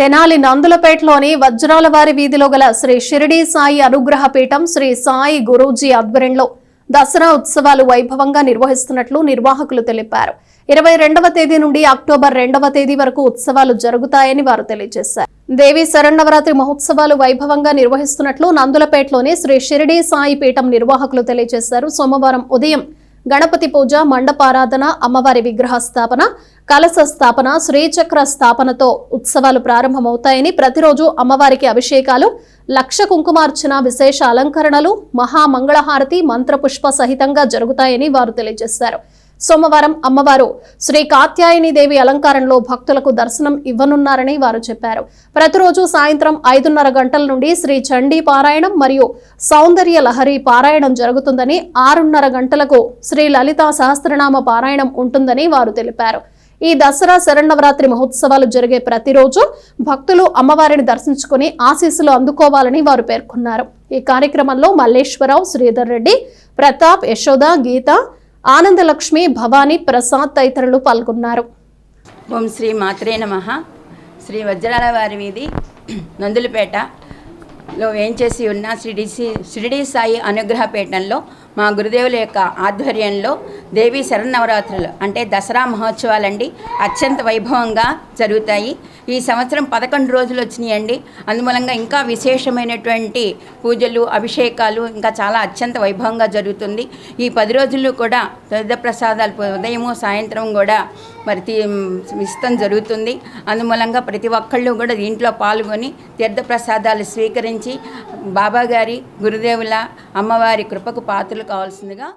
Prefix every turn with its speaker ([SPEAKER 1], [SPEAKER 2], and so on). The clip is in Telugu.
[SPEAKER 1] తెనాలి నందులపేటలోని వజ్రాల వారి వీధిలో గల శ్రీ షిరిడి సాయి అనుగ్రహ పీఠం శ్రీ సాయి గురూజీ ఆధ్వర్యంలో దసరా ఉత్సవాలు వైభవంగా నిర్వహిస్తున్నట్లు నిర్వాహకులు తెలిపారు. ఇరవై రెండవ తేదీ నుండి అక్టోబర్ రెండవ తేదీ వరకు ఉత్సవాలు జరుగుతాయని వారు తెలియజేశారు. దేవి శరణవరాత్రి మహోత్సవాలు వైభవంగా నిర్వహిస్తున్నట్లు నందులపేటలోని శ్రీ షిరిడి సాయి పీఠం నిర్వాహకులు తెలియజేశారు. సోమవారం ఉదయం గణపతి పూజ మండపారాధన అమ్మవారి విగ్రహ స్థాపన కలశ స్థాపన శ్రీచక్ర స్థాపనతో ఉత్సవాలు ప్రారంభమవుతాయని ప్రతిరోజు అమ్మవారికి అభిషేకాలు లక్ష కుంకుమార్చన విశేష అలంకరణలు మహామంగళహారతి మంత్రపుష్ప సహితంగా జరుగుతాయని వారు తెలియజేశారు. సోమవారం అమ్మవారు శ్రీ కాత్యాయని దేవి అలంకారంలో భక్తులకు దర్శనం ఇవ్వనున్నారని వారు చెప్పారు. ప్రతిరోజు సాయంత్రం ఐదున్నర గంటల నుండి శ్రీ చండీ పారాయణం మరియు సౌందర్య లహరి పారాయణం జరుగుతుందని ఆరున్నర గంటలకు శ్రీ లలితా సహస్రనామ పారాయణం ఉంటుందని వారు తెలిపారు. ఈ దసరా శరణవరాత్రి మహోత్సవాలు జరిగే ప్రతిరోజు భక్తులు అమ్మవారిని దర్శించుకుని ఆశీస్సులు అందుకోవాలని వారు పేర్కొన్నారు. ఈ కార్యక్రమంలో మల్లేశ్వరరావు శ్రీధర్ రెడ్డి ప్రతాప్ యశోద గీత ఆనందలక్ష్మి భవానీ ప్రసాద్ తదితరులు పాల్గొన్నారు.
[SPEAKER 2] ఓం శ్రీ మాత్రే నమ. శ్రీ వజ్రాల వారి వీధి లో వేయించేసి ఉన్న శ్రీ షిరిడి సాయి అనుగ్రహపీఠంలో మా గురుదేవుల యొక్క ఆధ్వర్యంలో దేవీ శరన్నవరాత్రులు అంటే దసరా మహోత్సవాలండి అత్యంత వైభవంగా జరుగుతాయి. ఈ సంవత్సరం పదకొండు రోజులు వచ్చినాయండి. అందుమూలంగా ఇంకా విశేషమైనటువంటి పూజలు అభిషేకాలు ఇంకా చాలా అత్యంత వైభవంగా జరుగుతుంది. ఈ పది రోజులు కూడా ప్రసాదాలు ఉదయము సాయంత్రం కూడా మరి ఇష్టం జరుగుతుంది. అందుమూలంగా ప్రతి ఒక్కళ్ళు కూడా దీంట్లో పాల్గొని తీర్థప్రసాదాలు స్వీకరించి బాబాగారి గురుదేవుల అమ్మవారి కృపకు పాత్రలు కావాల్సిందిగా